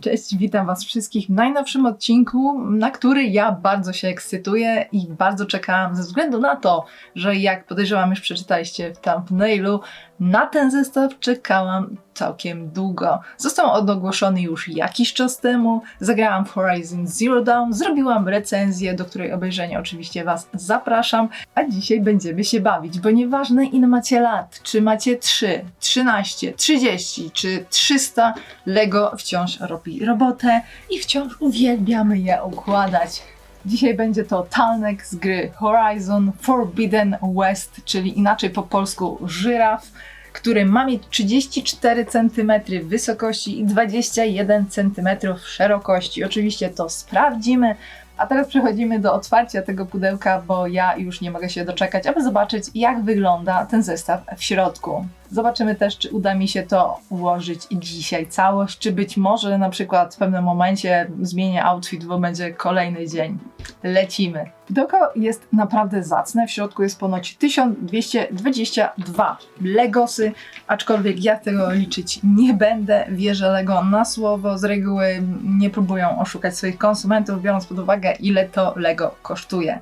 Cześć, witam Was wszystkich w najnowszym odcinku, na który ja bardzo się ekscytuję i bardzo czekałam ze względu na to, że jak podejrzewam już przeczytaliście w thumbnailu, na ten zestaw czekałam całkiem długo. Został on ogłoszony już jakiś czas temu, zagrałam w Horizon Zero Dawn, zrobiłam recenzję, do której obejrzenia oczywiście Was zapraszam, a dzisiaj będziemy się bawić, bo nieważne ile macie lat, czy macie 3, 13, 30 czy 300, Lego wciąż robi robotę i wciąż uwielbiamy je układać. Dzisiaj będzie to Talnek z gry Horizon Forbidden West, czyli inaczej po polsku żyraf, który ma mieć 34 cm wysokości i 21 cm szerokości. Oczywiście to sprawdzimy. A teraz przechodzimy do otwarcia tego pudełka, bo ja już nie mogę się doczekać, aby zobaczyć, jak wygląda ten zestaw w środku. Zobaczymy też, czy uda mi się to ułożyć dzisiaj całość, czy być może na przykład w pewnym momencie zmienię outfit, bo będzie kolejny dzień. Lecimy. Pudełko jest naprawdę zacne, w środku jest ponoć 1222 Legosy, aczkolwiek ja tego liczyć nie będę. Wierzę Lego na słowo, z reguły nie próbują oszukać swoich konsumentów, biorąc pod uwagę ile to Lego kosztuje.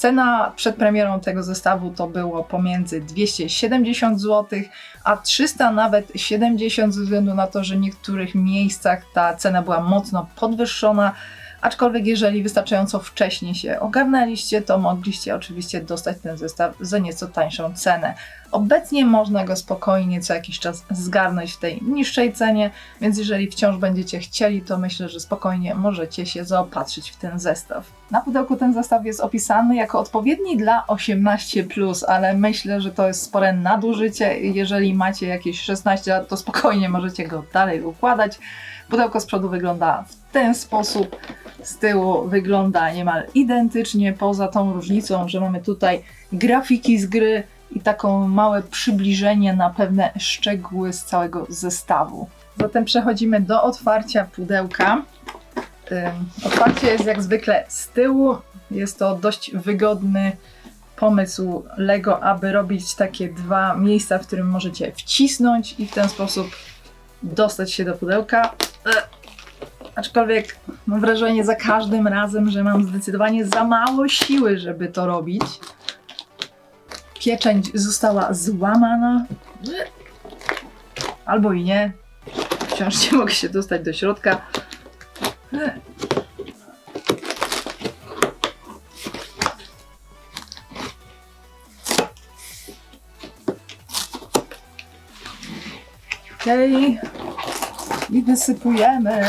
Cena przed premierą tego zestawu to było pomiędzy 270 zł, a 300 nawet 70 ze względu na to, że w niektórych miejscach ta cena była mocno podwyższona. Aczkolwiek jeżeli wystarczająco wcześnie się ogarnęliście, to mogliście oczywiście dostać ten zestaw za nieco tańszą cenę. Obecnie można go spokojnie co jakiś czas zgarnąć w tej niższej cenie, więc jeżeli wciąż będziecie chcieli, to myślę, że spokojnie możecie się zaopatrzyć w ten zestaw. Na pudełku ten zestaw jest opisany jako odpowiedni dla 18+, ale myślę, że to jest spore nadużycie. Jeżeli macie jakieś 16 lat, to spokojnie możecie go dalej układać. Pudełko z przodu wygląda w ten sposób, z tyłu wygląda niemal identycznie, poza tą różnicą, że mamy tutaj grafiki z gry i taką małe przybliżenie na pewne szczegóły z całego zestawu. Zatem przechodzimy do otwarcia pudełka. Otwarcie jest jak zwykle z tyłu. Jest to dość wygodny pomysł Lego, aby robić takie dwa miejsca, w którym możecie wcisnąć i w ten sposób dostać się do pudełka. E, Aczkolwiek mam wrażenie za każdym razem, że mam zdecydowanie za mało siły, żeby to robić. Pieczęć została złamana. Albo i nie. Wciąż nie mogę się dostać do środka. Okej. I wysypujemy.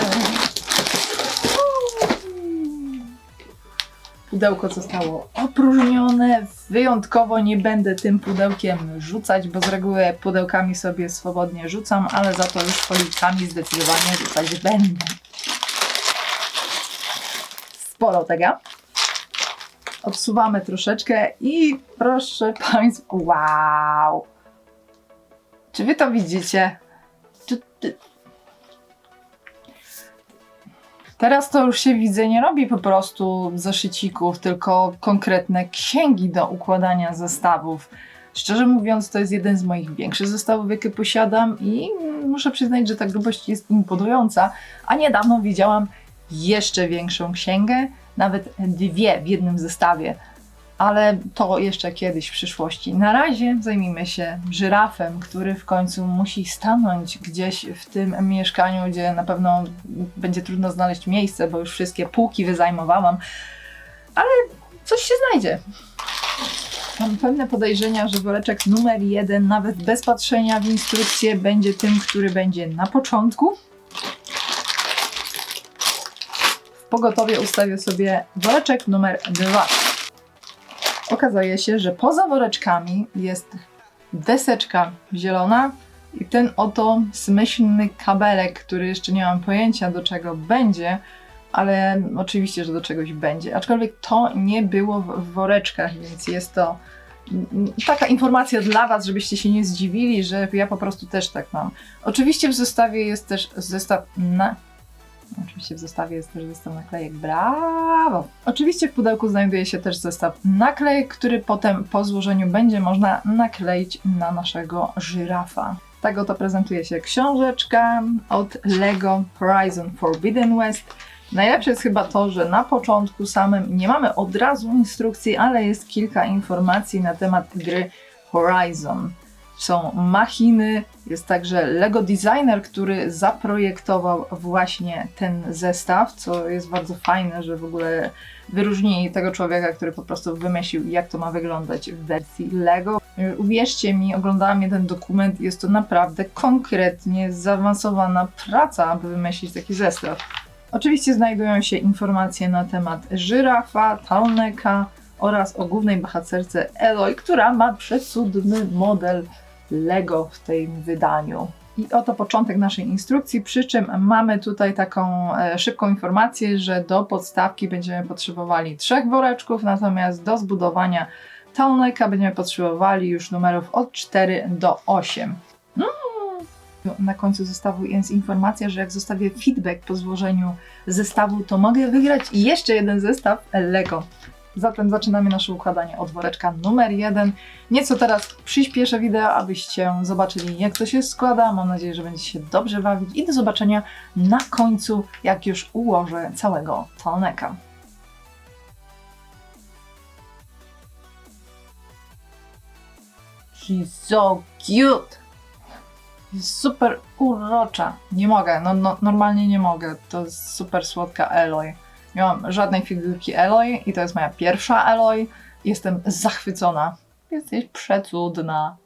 Pudełko zostało opróżnione. Wyjątkowo nie będę tym pudełkiem rzucać, bo z reguły pudełkami sobie swobodnie rzucam, ale za to już folikami zdecydowanie rzucać będę. Sporo tego. Odsuwamy troszeczkę i proszę Państwa, wow! Czy Wy to widzicie? Teraz to już się widzę, nie robi po prostu zeszycików, tylko konkretne księgi do układania zestawów. Szczerze mówiąc, to jest jeden z moich większych zestawów, jakie posiadam i muszę przyznać, że ta grubość jest imponująca, a niedawno widziałam jeszcze większą księgę, nawet dwie w jednym zestawie. Ale to jeszcze kiedyś w przyszłości. Na razie zajmijmy się żyrafem, który w końcu musi stanąć gdzieś w tym mieszkaniu, gdzie na pewno będzie trudno znaleźć miejsce, bo już wszystkie półki wyzajmowałam. Ale coś się znajdzie. Mam pewne podejrzenia, że woreczek numer jeden, nawet bez patrzenia w instrukcję, będzie tym, który będzie na początku. W pogotowie ustawię sobie woreczek numer dwa. Okazuje się, że poza woreczkami jest deseczka zielona i ten oto smyślny kabelek, który jeszcze nie mam pojęcia do czego będzie, ale oczywiście, że do czegoś będzie. Aczkolwiek to nie było w woreczkach, więc jest to taka informacja dla Was, żebyście się nie zdziwili, że ja po prostu też tak mam. Oczywiście w zestawie jest też zestaw na Oczywiście w zestawie jest też zestaw naklejek. Brawo! Oczywiście w pudełku znajduje się też zestaw naklejek, który potem po złożeniu będzie można nakleić na naszego żyrafa. Tak oto prezentuje się książeczka od LEGO Horizon Forbidden West. Najlepsze jest chyba to, że na początku samym nie mamy od razu instrukcji, ale jest kilka informacji na temat gry Horizon. Są machiny, jest także Lego designer, który zaprojektował właśnie ten zestaw, co jest bardzo fajne, że w ogóle wyróżnili tego człowieka, który po prostu wymyślił, jak to ma wyglądać w wersji Lego. Uwierzcie mi, oglądałam jeden dokument, jest to naprawdę konkretnie zaawansowana praca, aby wymyślić taki zestaw. Oczywiście znajdują się informacje na temat żyrafa, Talneka oraz o głównej bohaterce Eloy, która ma przecudny model Lego w tym wydaniu. I oto początek naszej instrukcji, przy czym mamy tutaj taką e, szybką informację, że do podstawki będziemy potrzebowali trzech woreczków, natomiast do zbudowania Talneka będziemy potrzebowali już numerów od 4 do 8. Na końcu zestawu jest informacja, że jak zostawię feedback po złożeniu zestawu, to mogę wygrać jeszcze jeden zestaw Lego. Zatem zaczynamy nasze układanie od woreczka numer jeden. Nieco teraz przyspieszę wideo, abyście zobaczyli jak to się składa. Mam nadzieję, że będziecie się dobrze bawić i do zobaczenia na końcu, jak już ułożę całego talneka. She's so cute! Jest super urocza. Nie mogę, no, no normalnie nie mogę. To jest super słodka Eloy. Nie mam żadnej figurki Eloy i to jest moja pierwsza Eloy. Jestem zachwycona. Jesteś przecudna.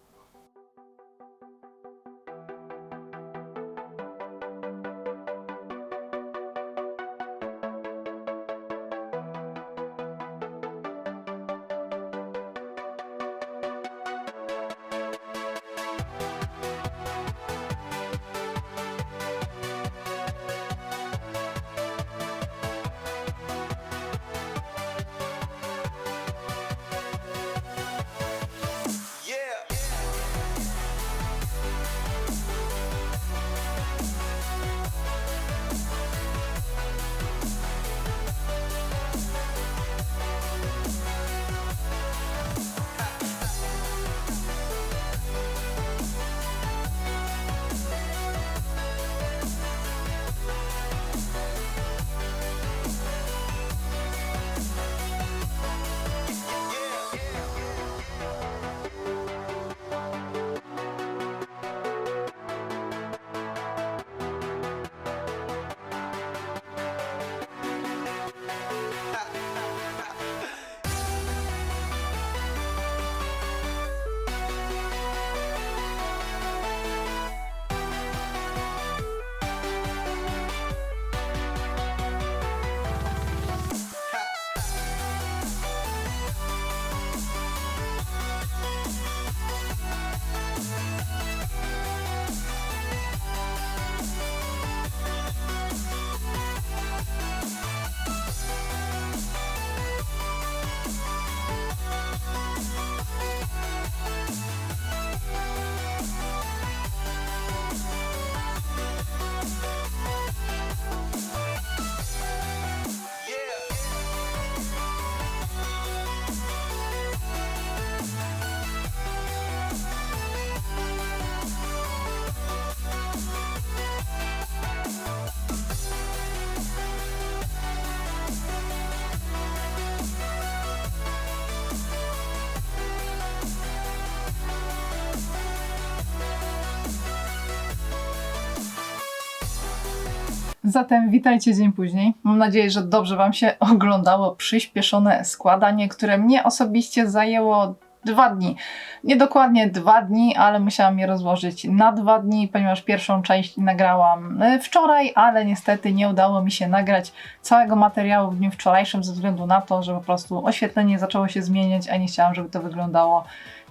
Zatem witajcie dzień później. Mam nadzieję, że dobrze Wam się oglądało przyspieszone składanie, które mnie osobiście zajęło dwa dni. Nie dokładnie dwa dni, ale musiałam je rozłożyć na dwa dni, ponieważ pierwszą część nagrałam e, wczoraj, ale niestety nie udało mi się nagrać całego materiału w dniu wczorajszym ze względu na to, że po prostu oświetlenie zaczęło się zmieniać, a nie chciałam, żeby to wyglądało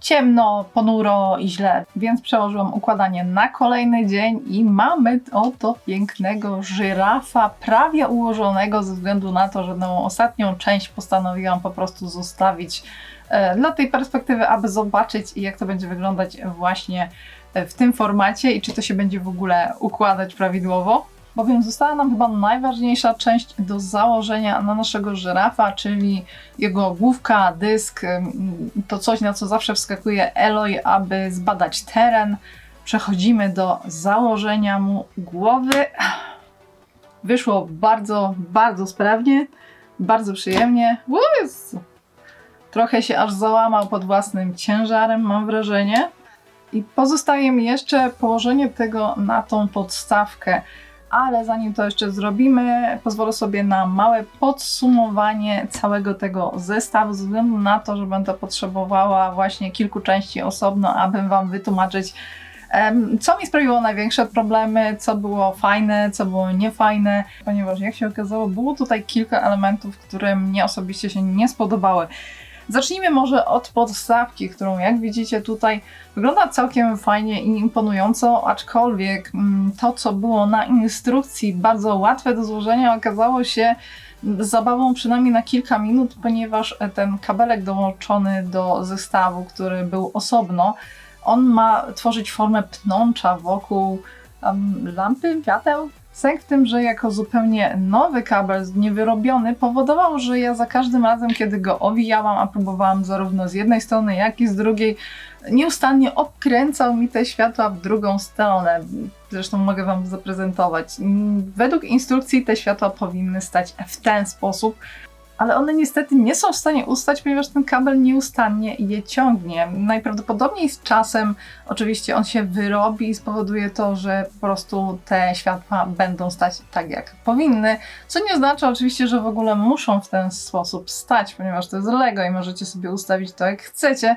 ciemno, ponuro i źle, więc przełożyłam układanie na kolejny dzień i mamy oto pięknego żyrafa, prawie ułożonego ze względu na to, że tą ostatnią część postanowiłam po prostu zostawić e, dla tej perspektywy, aby zobaczyć jak to będzie wyglądać właśnie e, w tym formacie i czy to się będzie w ogóle układać prawidłowo. Bowiem została nam chyba najważniejsza część do założenia na naszego żyrafa, czyli jego główka, dysk, to coś, na co zawsze wskakuje Eloy, aby zbadać teren. Przechodzimy do założenia mu głowy. Wyszło bardzo, bardzo sprawnie, bardzo przyjemnie. Jezu. Trochę się aż załamał pod własnym ciężarem, mam wrażenie. I pozostaje mi jeszcze położenie tego na tą podstawkę. Ale zanim to jeszcze zrobimy, pozwolę sobie na małe podsumowanie całego tego zestawu, ze względu na to, że będę potrzebowała właśnie kilku części osobno, aby Wam wytłumaczyć, co mi sprawiło największe problemy, co było fajne, co było niefajne, ponieważ jak się okazało, było tutaj kilka elementów, które mnie osobiście się nie spodobały. Zacznijmy może od podstawki, którą jak widzicie tutaj wygląda całkiem fajnie i imponująco, aczkolwiek mm, to, co było na instrukcji bardzo łatwe do złożenia, okazało się zabawą przynajmniej na kilka minut, ponieważ ten kabelek dołączony do zestawu, który był osobno, on ma tworzyć formę pnącza wokół em, lampy, świateł. Sęk w tym, że jako zupełnie nowy kabel, niewyrobiony, powodował, że ja za każdym razem, kiedy go owijałam, a próbowałam zarówno z jednej strony, jak i z drugiej, nieustannie obkręcał mi te światła w drugą stronę. Zresztą mogę Wam zaprezentować. Według instrukcji te światła powinny stać w ten sposób, ale one niestety nie są w stanie ustać, ponieważ ten kabel nieustannie je ciągnie. Najprawdopodobniej z czasem oczywiście on się wyrobi i spowoduje to, że po prostu te światła będą stać tak jak powinny, co nie oznacza oczywiście, że w ogóle muszą w ten sposób stać, ponieważ to jest Lego i możecie sobie ustawić to jak chcecie.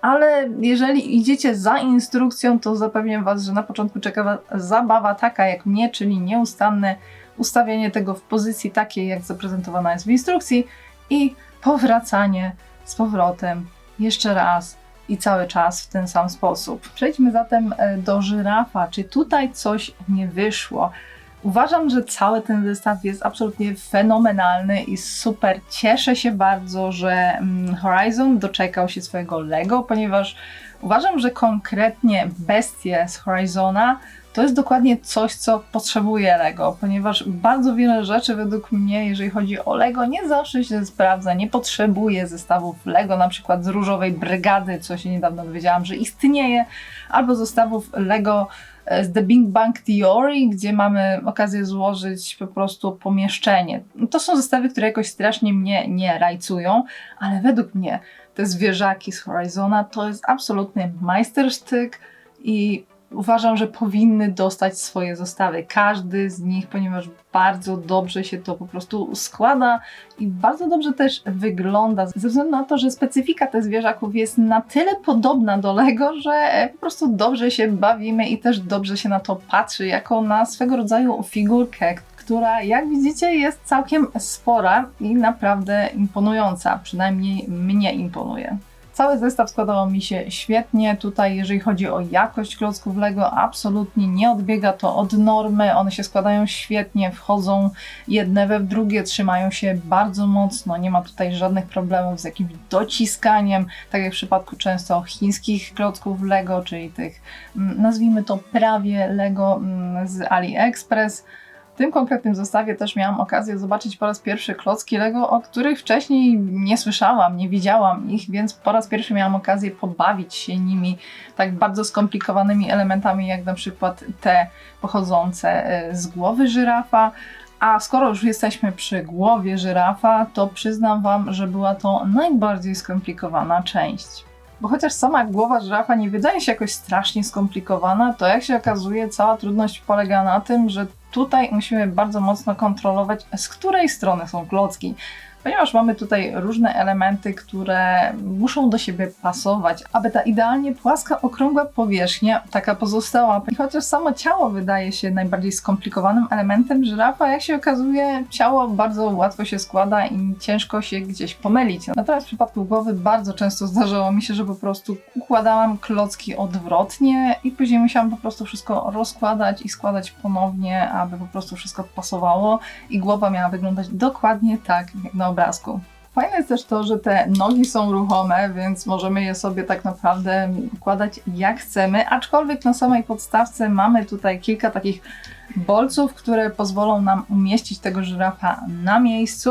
Ale jeżeli idziecie za instrukcją, to zapewniam Was, że na początku czeka zabawa taka jak mnie, czyli nieustanne ustawienie tego w pozycji takiej, jak zaprezentowana jest w instrukcji i powracanie z powrotem jeszcze raz i cały czas w ten sam sposób. Przejdźmy zatem e, do żyrafa. Czy tutaj coś nie wyszło? Uważam, że cały ten zestaw jest absolutnie fenomenalny i super. Cieszę się bardzo, że mm, Horizon doczekał się swojego Lego, ponieważ uważam, że konkretnie bestie z Horizona to jest dokładnie coś, co potrzebuje Lego, ponieważ bardzo wiele rzeczy według mnie, jeżeli chodzi o Lego, nie zawsze się sprawdza, nie potrzebuje zestawów Lego, na przykład z różowej brygady, co się niedawno dowiedziałam, że istnieje, albo zestawów Lego e, z The Big Bang Theory, gdzie mamy okazję złożyć po prostu pomieszczenie. To są zestawy, które jakoś strasznie mnie nie rajcują, ale według mnie te zwierzaki z Horizona to jest absolutny majstersztyk i uważam, że powinny dostać swoje zestawy. Każdy z nich, ponieważ bardzo dobrze się to po prostu składa i bardzo dobrze też wygląda. Ze względu na to, że specyfika tych zwierzaków jest na tyle podobna do Lego, że po prostu dobrze się bawimy i też dobrze się na to patrzy, jako na swego rodzaju figurkę, która jak widzicie jest całkiem spora i naprawdę imponująca. Przynajmniej mnie imponuje. Cały zestaw składał mi się świetnie. Tutaj, jeżeli chodzi o jakość klocków Lego, absolutnie nie odbiega to od normy. One się składają świetnie, wchodzą jedne we w drugie, trzymają się bardzo mocno. Nie ma tutaj żadnych problemów z jakimś dociskaniem, tak jak w przypadku często chińskich klocków Lego, czyli tych, mm, nazwijmy to prawie Lego mm, z AliExpress. W tym konkretnym zestawie też miałam okazję zobaczyć po raz pierwszy klocki Lego, o których wcześniej nie słyszałam, nie widziałam ich, więc po raz pierwszy miałam okazję pobawić się nimi tak bardzo skomplikowanymi elementami, jak na przykład te pochodzące e, z głowy żyrafa. A skoro już jesteśmy przy głowie żyrafa, to przyznam Wam, że była to najbardziej skomplikowana część. Bo chociaż sama głowa żyrafa nie wydaje się jakoś strasznie skomplikowana, to jak się okazuje, cała trudność polega na tym, że tutaj musimy bardzo mocno kontrolować, z której strony są klocki. Ponieważ mamy tutaj różne elementy, które muszą do siebie pasować, aby ta idealnie płaska, okrągła powierzchnia taka pozostała. I chociaż samo ciało wydaje się najbardziej skomplikowanym elementem żyrafa, jak się okazuje, ciało bardzo łatwo się składa i ciężko się gdzieś pomylić. Natomiast w przypadku głowy bardzo często zdarzało mi się, że po prostu układałam klocki odwrotnie i później musiałam po prostu wszystko rozkładać i składać ponownie, aby po prostu wszystko pasowało i głowa miała wyglądać dokładnie tak, jak na obrazku. Fajne jest też to, że te nogi są ruchome, więc możemy je sobie tak naprawdę układać jak chcemy, aczkolwiek na samej podstawce mamy tutaj kilka takich bolców, które pozwolą nam umieścić tego żyrafa na miejscu.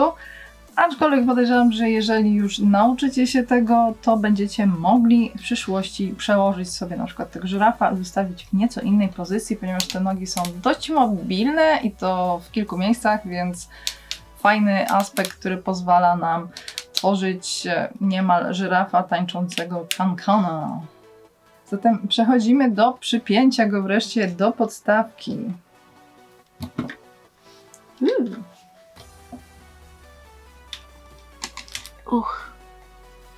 Aczkolwiek podejrzewam, że jeżeli już nauczycie się tego, to będziecie mogli w przyszłości przełożyć sobie na przykład tego żyrafa i ustawić w nieco innej pozycji, ponieważ te nogi są dość mobilne i to w kilku miejscach, więc fajny aspekt, który pozwala nam tworzyć e, niemal żyrafa tańczącego kankana. Zatem przechodzimy do przypięcia go wreszcie do podstawki. Mm. Uch.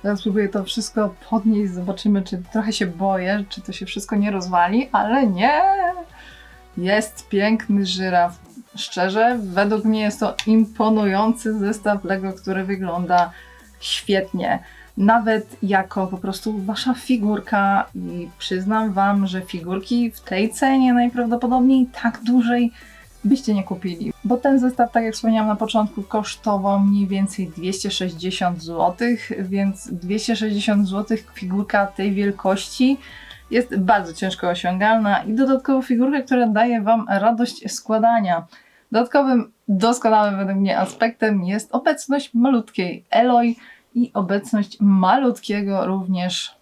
Teraz spróbuję to wszystko podnieść, zobaczymy, czy trochę się boję, czy to się wszystko nie rozwali, ale nie! Jest piękny żyraf. Szczerze, według mnie jest to imponujący zestaw Lego, który wygląda świetnie. Nawet jako po prostu wasza figurka i przyznam wam, że figurki w tej cenie najprawdopodobniej tak dużej byście nie kupili. Bo ten zestaw, tak jak wspomniałam na początku, kosztował mniej więcej 260 zł, więc 260 zł figurka tej wielkości jest bardzo ciężko osiągalna i dodatkowo figurka, która daje Wam radość składania. Dodatkowym, doskonałym według mnie aspektem jest obecność malutkiej Eloy i obecność malutkiego również,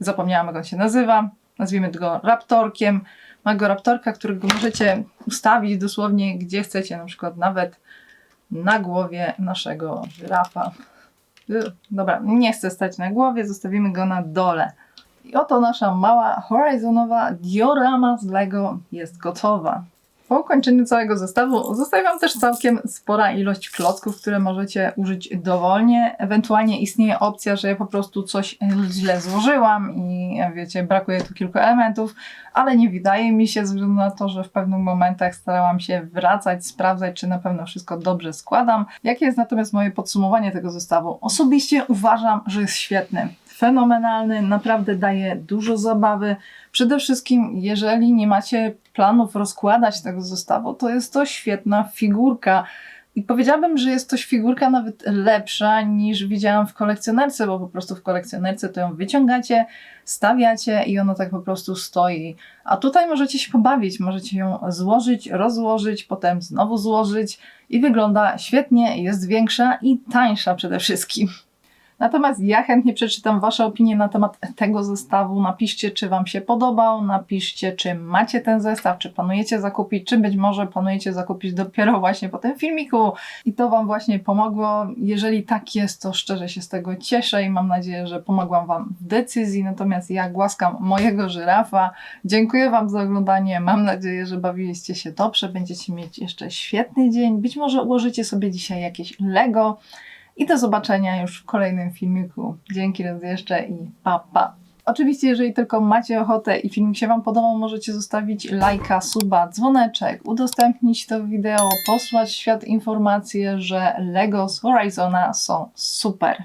zapomniałam jak on się nazywa, nazwijmy go Raptorkiem, małego Raptorka, którego możecie ustawić dosłownie gdzie chcecie, na przykład nawet na głowie naszego żyrafa. Ugh, Dobra, nie chcę stać na głowie, zostawimy go na dole. I oto nasza mała horizonowa diorama z Lego jest gotowa. Po ukończeniu całego zestawu zostawiam też całkiem spora ilość klocków, które możecie użyć dowolnie. Ewentualnie istnieje opcja, że ja po prostu coś źle złożyłam i wiecie, brakuje tu kilku elementów, ale nie wydaje mi się, ze względu na to, że w pewnych momentach starałam się wracać, sprawdzać, czy na pewno wszystko dobrze składam. Jakie jest natomiast moje podsumowanie tego zestawu? Osobiście uważam, że jest świetny. Fenomenalny, naprawdę daje dużo zabawy. Przede wszystkim, jeżeli nie macie planów rozkładać tego zestawu, to jest to świetna figurka. I powiedziałabym, że jest to figurka nawet lepsza niż widziałam w kolekcjonerce, bo po prostu w kolekcjonerce to ją wyciągacie, stawiacie i ona tak po prostu stoi. A tutaj możecie się pobawić, możecie ją złożyć, rozłożyć, potem znowu złożyć i wygląda świetnie, jest większa i tańsza przede wszystkim. Natomiast ja chętnie przeczytam Wasze opinie na temat tego zestawu. Napiszcie, czy Wam się podobał, napiszcie, czy macie ten zestaw, czy planujecie zakupić, czy być może planujecie zakupić dopiero właśnie po tym filmiku i to Wam właśnie pomogło. Jeżeli tak jest, to szczerze się z tego cieszę i mam nadzieję, że pomogłam Wam w decyzji. Natomiast ja głaskam mojego żyrafa. Dziękuję Wam za oglądanie. Mam nadzieję, że bawiliście się dobrze. Będziecie mieć jeszcze świetny dzień. Być może ułożycie sobie dzisiaj jakieś Lego. I do zobaczenia już w kolejnym filmiku. Dzięki raz jeszcze i pa pa. Oczywiście, jeżeli tylko macie ochotę i filmik się Wam podobał, możecie zostawić lajka, suba, dzwoneczek, udostępnić to wideo, posłać świat informację, że LEGO z Horizona są super.